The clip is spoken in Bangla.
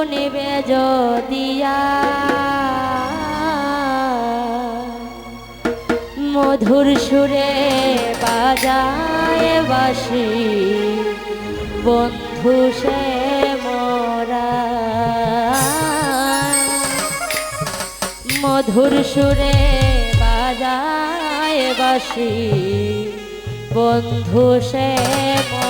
শুনিবে যদিয়া মধুর সুরে বাজায় বাসি বন্ধু সে মরা। মধুর সুরে বাজায় বাসি বন্ধু সে মোরা।